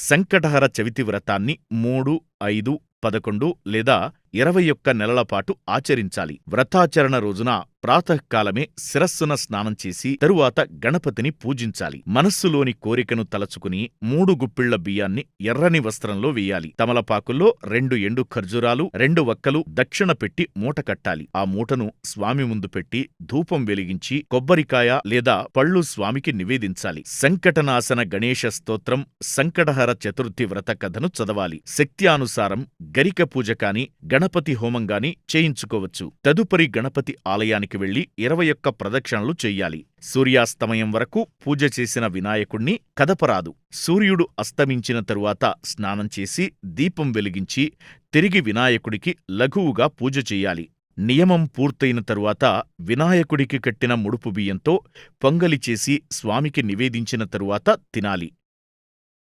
సంకటహర చవితి వ్రతాన్ని మూడు ఐదు పదకొండు లేదా ఇరవై ఒక్క నెలల పాటు ఆచరించాలి. వ్రతాచరణ రోజున ప్రాతకాలమే శిరస్సున స్నానం చేసి తరువాత గణపతిని పూజించాలి. మనస్సులోని కోరికను తలచుకుని మూడు గుప్పిళ్ళ బియ్యాన్ని ఎర్రని వస్త్రంలో వేయాలి. తమలపాకుల్లో రెండు ఎండు ఖర్జూరాలు రెండు వక్కలు దక్షిణ పెట్టి మూట కట్టాలి. ఆ మూటను స్వామి ముందు పెట్టి ధూపం వెలిగించి కొబ్బరికాయ లేదా పళ్ళు స్వామికి నివేదించాలి. సంకటనాశన గణేశ స్తోత్రం సంకటహర చతుర్థి వ్రత కథను చదవాలి. శక్త్యానుసారం గరిక పూజ కాని గణపతి హోమంగాని చేయించుకోవచ్చు. తదుపరి గణపతి ఆలయానికి వెళ్ళి ఇరవై ఒక్క ప్రదక్షిణలు చెయ్యాలి సూర్యాస్తమయం వరకు పూజ చేసిన వినాయకుణ్ణి కదపరాదు. సూర్యుడు అస్తమించిన తరువాత స్నానం చేసి దీపం వెలిగించి తిరిగి వినాయకుడికి లఘువుగా పూజ చెయ్యాలి నియమం పూర్తయిన తరువాత వినాయకుడికి కట్టిన ముడుపు బియ్యంతో పొంగలి చేసి స్వామికి నివేదించిన తరువాత తినాలి.